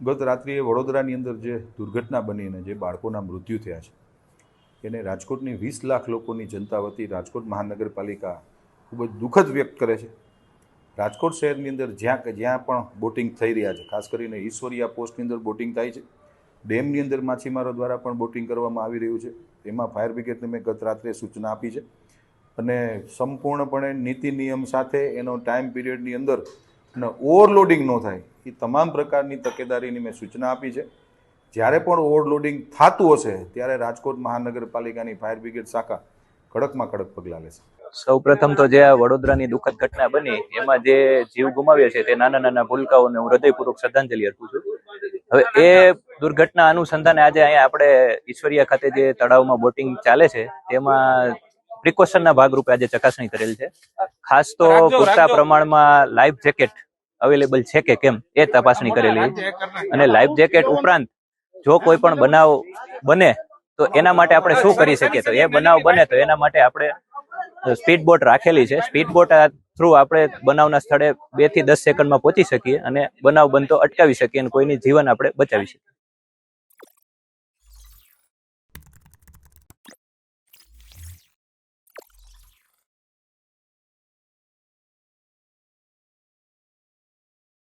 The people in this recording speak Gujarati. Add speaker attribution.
Speaker 1: ગત રાત્રિએ વડોદરાની અંદર જે દુર્ઘટના બની અને જે બાળકોના મૃત્યુ થયા છે, એને રાજકોટની વીસ લાખ લોકોની જનતા વતી રાજકોટ મહાનગરપાલિકા ખૂબ જ દુઃખદ વ્યક્ત કરે છે. રાજકોટ શહેરની અંદર જ્યાં કે જ્યાં પણ બોટિંગ થઈ રહ્યા છે, ખાસ કરીને ઈશ્વરિયા પોસ્ટની અંદર બોટિંગ થાય છે. ડેમની અંદર માછીમારો દ્વારા પણ બોટિંગ કરવામાં આવી રહ્યું છે. એમાં ફાયર બ્રિગેડને મેં ગત રાત્રે સૂચના આપી છે અને સંપૂર્ણપણે નીતિ નિયમ સાથે એનો ટાઈમ પીરિયડની અંદર અને ઓવરલોડિંગ ન થાય એ તમામ પ્રકારની તકેદારીની મેં સૂચના આપી છે. જ્યારે પણ ઓવરલોડિંગ થતું હશે ત્યારે રાજકોટ મહાનગરપાલિકાની ફાયર બ્રિગેડ શાખા કડકમાં કડક પગલાં લેશે.
Speaker 2: સૌ પ્રથમ તો જે આ વડોદરાની દુઃખદ ઘટના બની એમાં જે જીવ ગુમાવ્યા છે તે નાના નાના ભૂલકાઓને હું હૃદયપૂર્વક શ્રદ્ધાંજલિ અર્પું છું. હવે એ દુર્ઘટના અનુસંધાને આજે અહીંયા આપણે ઈશ્વરિયા ખાતે જે તળાવમાં બોટિંગ ચાલે છે તેમાં પ્રિકોશનના ભાગરૂપે આજે ચકાસણી કરેલ છે. ખાસ તો પૂરતા પ્રમાણમાં લાઈફ જેકેટ અવેલેબલ છે કે કેમ એ તપાસણી કરેલી. અને લાઈફ જેકેટ ઉપરાંત જો કોઈ પણ બનાવ બને, તો એના માટે આપણે શું કરી શકીએ? તો એ બનાવ બને, તો એના માટે આપણે સ્પીડ બોટ રાખેલી છે. સ્પીડ બોટ થ્રુ આપણે બનાવના સ્થળે બેથી દસ સેકન્ડમાં પહોંચી શકીએ અને બનાવ બનતો અટકાવી શકીએ અને કોઈની જીવન આપણે બચાવી શકીએ.